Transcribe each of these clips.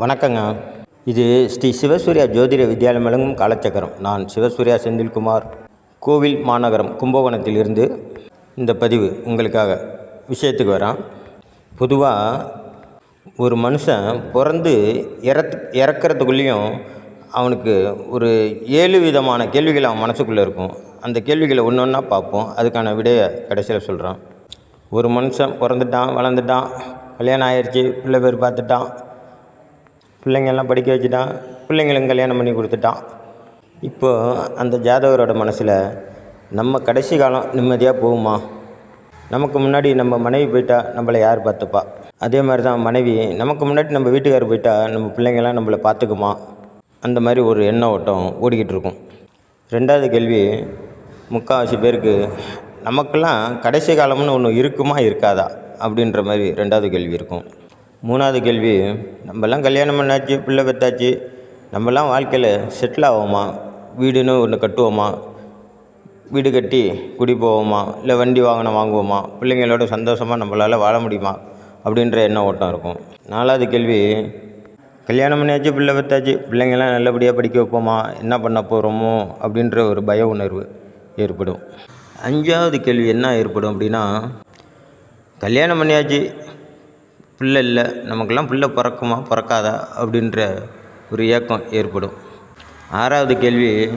வணக்கங்க. இது ஸ்ரீ சிவசூர்யா ஜோதிட வித்யாலயம் வழங்கும் காலச்சக்கரம். நான் சிவசூர்யா செந்தில்குமார். கோவில் மாநகரம் கும்பகோணத்திலிருந்து இந்த பதிவு உங்களுக்காக விஷயத்துக்கு வரேன். பொதுவாக ஒரு மனுஷன் பிறந்து இறத்து இறக்கிறதுக்குள்ளேயும் அவனுக்கு ஒரு ஏழு விதமான கேள்விகள் அவன் மனசுக்குள்ளே இருக்கும். அந்த கேள்விகளை ஒன்று ஒன்றா பார்ப்போம். அதுக்கான விடையை கடைசியில் சொல்கிறான் ஒரு மனுஷன் பிறந்துட்டான் வளர்ந்துட்டான் கல்யாணம் ஆயிடுச்சு பிள்ளை பேர் பார்த்துட்டான் பிள்ளைங்கெல்லாம் படிக்க வச்சுட்டான். பிள்ளைங்களும் கல்யாணம் பண்ணி கொடுத்துட்டான். இப்போ அந்த ஜாதகரோட மனசில் நம்ம கடைசி காலம் நிம்மதியாக போகுமா? நமக்கு முன்னாடி நம்ம மனைவி போயிட்டா நம்மளை யார் பார்த்துப்பா? அதே மாதிரி தான் மனைவி நமக்கு முன்னாடி நம்ம வீட்டுக்காரர் போயிட்டா நம்ம பிள்ளைங்கள்லாம் நம்மளை பார்த்துக்குமா? அந்த மாதிரி ஒரு எண்ண ஓட்டம் ஓடிக்கிட்டு இருக்கும். ரெண்டாவது கேள்வி முக்கால்வாசி பேருக்கு நமக்கெல்லாம் கடைசி காலம்னு ஒன்று இருக்குமா இருக்காதா? அப்படின்ற மாதிரி ரெண்டாவது கேள்வி இருக்கும். மூணாவது கேள்வி நம்மலாம் கல்யாணம் பண்ணாச்சு பிள்ளை பெற்றாச்சு நம்மலாம் வாழ்க்கையில் செட்டில் ஆவோமா? வீடுன்னு ஒன்று கட்டுவோமா? வீடு கட்டி குடி போவோமா? இல்லை வண்டி வாகனம் வாங்குவோமா? பிள்ளைங்களோட சந்தோஷமாக நம்மளால் வாழ முடியுமா? அப்படின்ற எண்ண ஓட்டம் இருக்கும். நாலாவது கேள்வி கல்யாணம் பண்ணியாச்சு பிள்ளை பெற்றாச்சு பிள்ளைங்கள்லாம் நல்லபடியாக படிக்க வைப்போமா? என்ன பண்ண போகிறோமோ அப்படின்ற ஒரு பய உணர்வு ஏற்படும். அஞ்சாவது கேள்வி என்ன ஏற்படும் அப்படின்னா கல்யாணம் பண்ணியாச்சு பிள்ளை இல்லை. நமக்கெல்லாம் பிள்ளை பிறக்குமா? பிறக்காதா? அப்படின்ற ஒரு ஏக்கம் ஏற்படும். ஆறாவது கேள்வி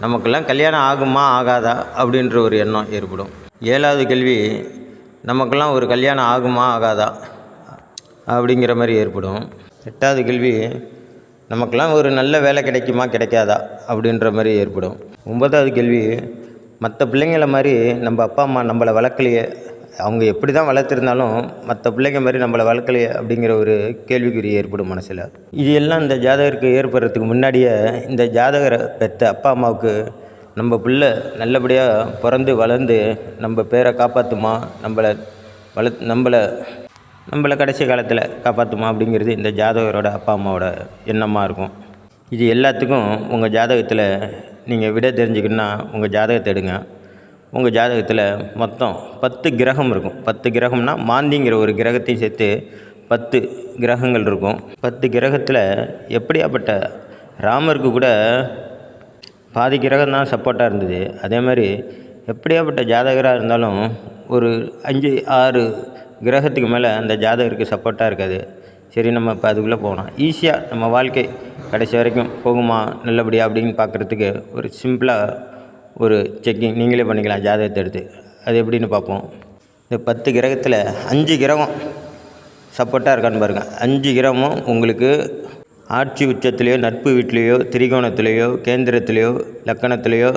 நமக்கெல்லாம் கல்யாணம் ஆகுமா ஆகாதா? அப்படின்ற ஒரு எண்ணம் ஏற்படும். ஏழாவது கேள்வி நமக்கெல்லாம் ஒரு கல்யாணம் ஆகுமா ஆகாதா? அப்படிங்கிற மாதிரி ஏற்படும். எட்டாவது கேள்வி நமக்கெல்லாம் ஒரு நல்ல வேலை கிடைக்குமா கிடைக்காதா? அப்படின்ற மாதிரி ஏற்படும். ஒன்பதாவது கேள்வி மற்ற பிள்ளைங்கள மாதிரி நம்ம அப்பா அம்மா நம்மளை வளர்க்கலையே அவங்க எப்படி தான் வளர்த்துருந்தாலும் மற்ற பிள்ளைங்க மாதிரி நம்மளை வளர்க்கலையே அப்படிங்கிற ஒரு கேள்விக்குறி ஏற்படும் மனசில். இது எல்லாம் இந்த ஜாதகருக்கு ஏற்படுறதுக்கு முன்னாடியே இந்த ஜாதகரை பெற்ற அப்பா அம்மாவுக்கு நம்ம பிள்ளை நல்லபடியாக பிறந்து வளர்ந்து நம்ம பேரை காப்பாற்றுமா நம்மளை வள நம்மளை நம்மளை கடைசி காலத்தில் காப்பாற்றுமா அப்படிங்கிறது இந்த ஜாதகரோட அப்பா அம்மாவோட எண்ணமாக இருக்கும். இது எல்லாத்துக்கும் உங்கள் ஜாதகத்தில் நீங்கள் விட தெரிஞ்சுக்கணுன்னா உங்கள் ஜாதகத்தை எடுங்க. உங்கள் ஜாதகத்தில் மொத்தம் பத்து கிரகம் இருக்கும். பத்து கிரகம்னா மாந்திங்கிற ஒரு கிரகத்தையும் சேர்த்து பத்து கிரகங்கள் இருக்கும். பத்து கிரகத்தில் எப்படியாப்பட்ட ராமருக்கு கூட பாதி கிரகம் தான் சப்போர்ட்டாக இருந்தது. அதே மாதிரி எப்படியாப்பட்ட ஜாதகராக இருந்தாலும் ஒரு அஞ்சு ஆறு கிரகத்துக்கு மேலே அந்த ஜாதகருக்கு சப்போர்ட்டாக இருக்காது. சரி நம்ம இப்போ அதுக்குள்ளே போகலாம். ஈஸியாக நம்ம வாழ்க்கை கடைசி வரைக்கும் போகுமா? நல்லபடியா? அப்படின்னு பார்க்குறதுக்கு ஒரு சிம்பிளாக ஒரு செக்கிங் நீங்களே பண்ணிக்கலாம் ஜாதகத்தை எடுத்து. அது எப்படின்னு பார்ப்போம். இந்த பத்து கிரகத்தில் அஞ்சு கிரகம் சப்போர்ட்டாக இருக்கான்னு பாருங்கள் அஞ்சு கிரகமும் உங்களுக்கு ஆட்சி உச்சத்துலேயோ நட்பு வீட்லேயோ திரிகோணத்துலேயோ கேந்திரத்துலேயோ லக்கணத்துலேயோ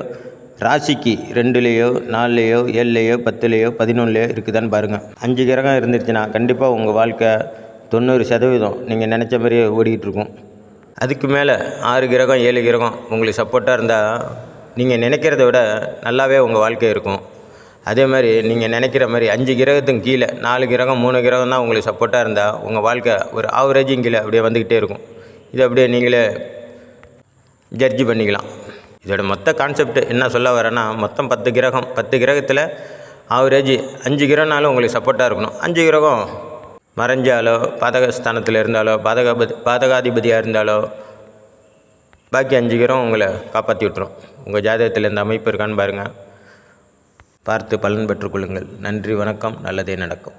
ராசிக்கு ரெண்டுலேயோ நாலுலேயோ ஏழுலேயோ பத்துலேயோ பதினொன்றுலையோ இருக்குதான்னு பாருங்கள் அஞ்சு கிரகம் இருந்துருச்சுன்னா கண்டிப்பாக உங்கள் வாழ்க்கை தொண்ணூறு சதவீதம் நீங்கள் நினச்ச மாதிரியே ஓடிக்கிட்டு இருக்கும். அதுக்கு மேலே ஆறு கிரகம் ஏழு கிரகம் உங்களுக்கு சப்போர்ட்டாக இருந்தால் நீங்கள் நினைக்கிறத விட நல்லாவே உங்கள் வாழ்க்கை இருக்கும். அதே மாதிரி நீங்கள் நினைக்கிற மாதிரி அஞ்சு கிரகத்துக்கு கீழே நாலு கிரகம் மூணு கிரகம் தான் உங்களுக்கு சப்போர்ட்டாக இருந்தால் உங்கள் வாழ்க்கை ஒரு ஆவரேஜும் கீழே அப்படியே வந்துக்கிட்டே இருக்கும். இது அப்படியே நீங்களே ஜட்ஜி பண்ணிக்கலாம். இதோட மொத்த கான்செப்ட் என்ன சொல்ல வரேன்னா மொத்தம் பத்து கிரகம். பத்து கிரகத்தில் ஆவரேஜ் அஞ்சு கிரகனாலும் உங்களுக்கு சப்போர்ட்டாக இருக்கணும். அஞ்சு கிரகம் மறைஞ்சாலோ பாதகஸ்தானத்தில் இருந்தாலோ பாதகாபதி பாதகாதிபதியாக இருந்தாலோ பாக்கி அஞ்சு கிரகம் உங்களை காப்பாற்றி விட்டுரும் உங்கள் ஜாதகத்தில் இந்த அமைப்பு இருக்கான்னு பாருங்கள் பார்த்து பலன் பெற்றுக்கொள்ளுங்கள் நன்றி வணக்கம். நல்லதே நடக்கும்.